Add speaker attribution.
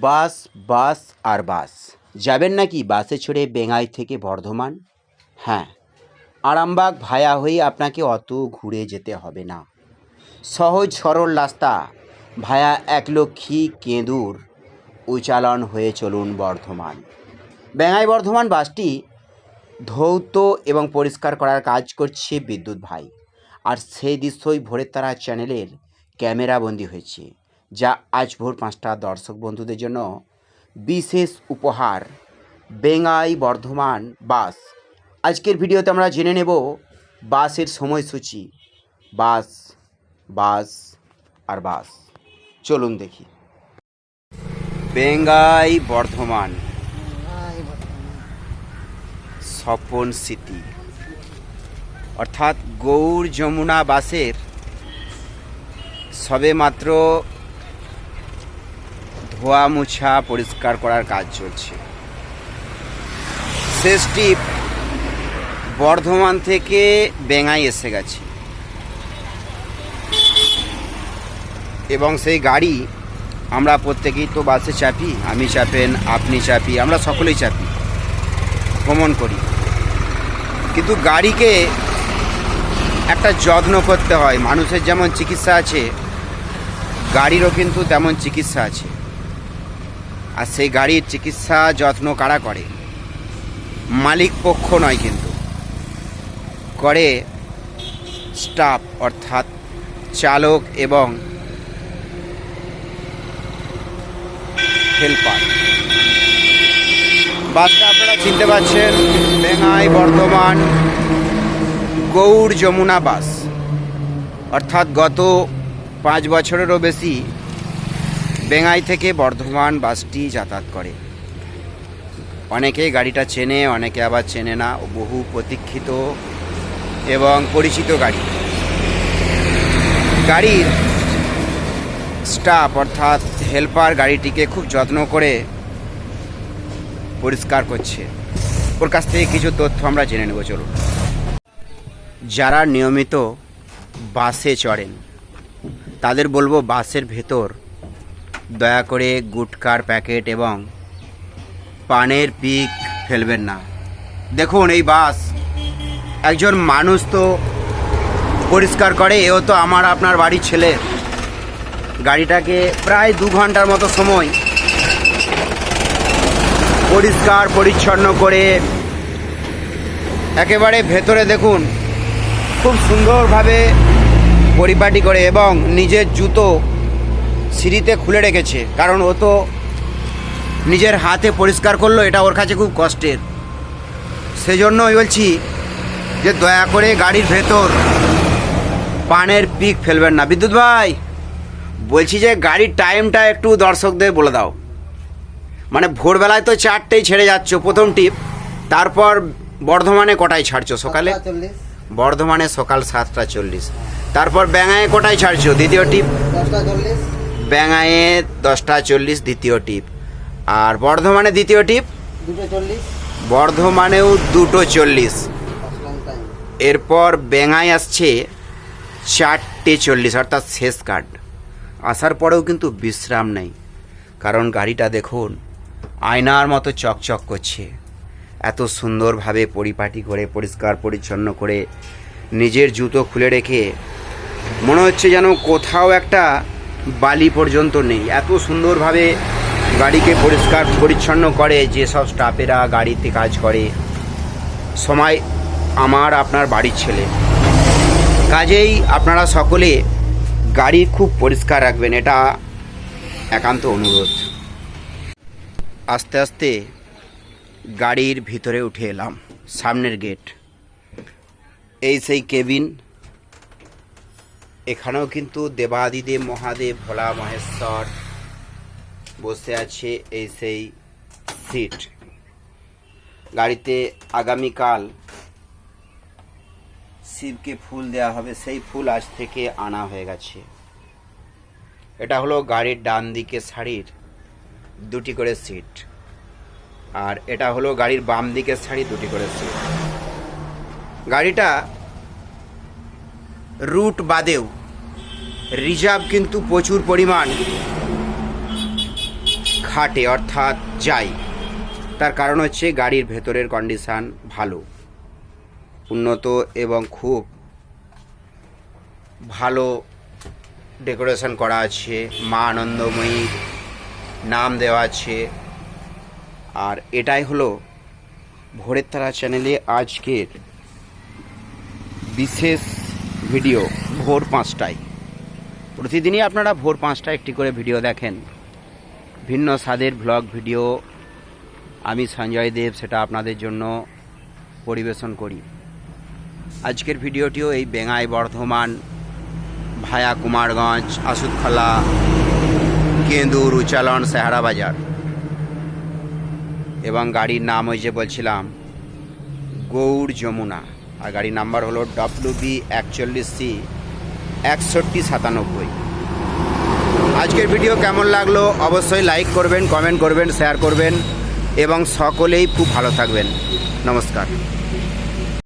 Speaker 1: বাস বাস আর বাস। যাবেন নাকি বাসে চড়ে বেঙ্গাই থেকে বর্ধমান? হ্যাঁ আরামবাগ ভায়া হয়ে আপনাকে অত ঘুরে যেতে হবে না। সহজ সরল রাস্তা, ভায়া একলক্ষী কেঁদুর উচালন হয়ে চলুন বর্ধমান। বেঙ্গাই বর্ধমান বাসটি ধৌত এবং পরিষ্কার করার কাজ করছে বিদ্যুৎ ভাই। আর সেই দৃশ্যই ভোরের তারা চ্যানেলের ক্যামেরাবন্দি হয়েছে। যা আজ ভোর পাঁচটা দর্শক বন্ধুদের জন্য বিশেষ উপহার, বেঙ্গাই বর্ধমান বাস। আজকের ভিডিওতে আমরা জেনে নেব বাসের সময়সূচি। বাস বাস আর বাস। চলুন দেখি। বেঙ্গাই বর্ধমান। স্বপন স্মৃতি অর্থাৎ গৌর যমুনা বাসের সবে মাত্র ধোয়া মোছা পরিষ্কার করার কাজ চলছে। শেষ টিপ, বর্ধমান থেকে বেঙ্গাই এসে গেছে। এবং সেই গাড়ি আমরা প্রত্যেকেই তো বাসে চাপি, আমি চাপেন, আপনি চাপি, আমরা সকলেই চাপি, ভ্রমণ করি। কিন্তু গাড়িকে একটা যত্ন করতে হয়, মানুষের যেমন চিকিৎসা আছে, গাড়িরও কিন্তু তেমন চিকিৎসা আছে। আর সেই গাড়ির চিকিৎসা যত্ন কারা করে? মালিক পক্ষ নয় কিন্তু। করে স্টাফ অর্থাৎ চালক এবং হেল্পার। বাসটা আপনারা চিনতে পারছেন বেঙ্গাই বর্ধমান গৌর যমুনা বাস। অর্থাৎ গত পাঁচ বছরেরও বেশি বেঙ্গাই থেকে বর্ধমান বাসটি যাতায়াত করে। অনেকে গাড়িটা চেনে, অনেকে আবার চেনে না। বহু প্রতীক্ষিত এবং পরিচিত গাড়ি। গাড়ির স্টাফ অর্থাৎ হেল্পার গাড়িটিকে খুব যত্ন করে পরিষ্কার করছে। ওর কাছ থেকে কিছু তথ্য আমরা জেনে নেব, চলুন। যারা নিয়মিত বাসে চড়েন, তাদের বলব বাসের ভেতর দয়া করে গুটকার প্যাকেট এবং পানের পিক ফেলবেন না। দেখুন, এই বাস একজন মানুষ তো পরিষ্কার করে, এও তো আমার আপনার বাড়ির ছেলে। গাড়িটাকে প্রায় দু ঘণ্টার মতো সময় পরিষ্কার, পরিচ্ছন্ন করে একেবারে ভেতরে দেখুন, খুব সুন্দরভাবে পরিপাটি করে এবং নিজের জুতো সিঁড়িতে খুলে রেখেছে কারণ ও তো নিজের হাতে পরিষ্কার করল এটা ওর কাছে খুব কষ্টের। সেজন্য আমি বলছি যে দয়া করে গাড়ির ভেতর পানের পিক ফেলবেন না। বিদ্যুৎ ভাই বলছি যে গাড়ির টাইমটা একটু দর্শকদের বলে দাও। মানে ভোরবেলায় তো চারটেই ছেড়ে যাচ্ছ প্রথম টিপ তারপর বর্ধমানে কটায় ছাড়ছো সকালে? বর্ধমানে সকাল সাতটা চল্লিশ। তারপর ব্যাঙায় কোটায় ছাড়ছো? দ্বিতীয় টিপ।
Speaker 2: দশটা চল্লিশ।
Speaker 1: ব্যাঙায়ে দশটা চল্লিশ দ্বিতীয় টিপ। আর বর্ধমানে দ্বিতীয় টিপ?
Speaker 2: দুটো চল্লিশ।
Speaker 1: বর্ধমানেও দুটো চল্লিশ। এরপর বেঙ্গাই আসছে চারটে চল্লিশ অর্থাৎ শেষ কার্ড। আসার পরেও কিন্তু বিশ্রাম নেই। কারণ গাড়িটা দেখুন আয়নার মতো চকচক করছে। এত সুন্দরভাবে পরিপাটি করে পরিষ্কার পরিচ্ছন্ন করে নিজের জুতো খুলে রেখে মনে হচ্ছে যেন কোথাও একটা বালি পর্যন্ত নেই। এত সুন্দরভাবে গাড়িকে পরিষ্কার পরিচ্ছন্ন করে যেসব স্টাফেরা গাড়িতে কাজ করে। সময় আমার, আপনার বাড়ির ছেলে। কাজেই আপনারা সকলে গাড়ি খুব পরিষ্কার রাখবেন, এটা একান্ত অনুরোধ। আস্তে আস্তে গাড়ির ভিতরে উঠে এলাম, সামনের গেট এই সেই কেবিন এখানেও কিন্তু দেবাদিদেব, মহাদেব, ভোলা মহেশ্বর বসে আছে এই সেই সিট। গাড়িতে আগামীকাল শিবকে ফুল দেওয়া হবে, সেই ফুল আজ থেকে আনা হয়ে গেছে। এটা হলো গাড়ির ডান দিকে শাড়ির দুটি করে সিট। আর এটা হলো গাড়ির বাম দিকের শাড়ি দুটি করে সিট। গাড়িটা রুট বাদেও। রিজার্ভ কিন্তু প্রচুর পরিমাণ খাটে, অর্থাৎ যায়। তার কারণ হচ্ছে গাড়ির ভেতরের কন্ডিশান ভালো। উন্নত এবং খুব ভালো ডেকোরেশন করা আছে। মা আনন্দময়ীর নাম দেওয়া আছে। আর এটাই হলো ভোরের তারা চ্যানেলে আজকের বিশেষ ভিডিও ভোর পাঁচটায়। প্রতিদিনই আপনারা ভোর পাঁচটায় একটি করে ভিডিও দেখেন। ভিন্ন স্বাদের ব্লগ ভিডিও, আমি সঞ্জয় দেব, সেটা আপনাদের জন্য পরিবেশন করি। আজকের ভিডিওটিও এই বেঙ্গাই বর্ধমান, ভায়া কুমারগঞ্জ আসুদখলা কেন্দুর উচালন সেহারা বাজার। এবং গাড়ির নাম ওই যে বলছিলাম, গৌড় যমুনা। আর গাড়ির নাম্বার হলো ডব্লিউ বি একচল্লিশ সি একষট্টি সাতানব্বই। আজকের ভিডিও কেমন লাগল অবশ্যই লাইক করবেন, কমেন্ট করবেন, শেয়ার করবেন এবং সকলেই খুব ভালো থাকবেন। নমস্কার।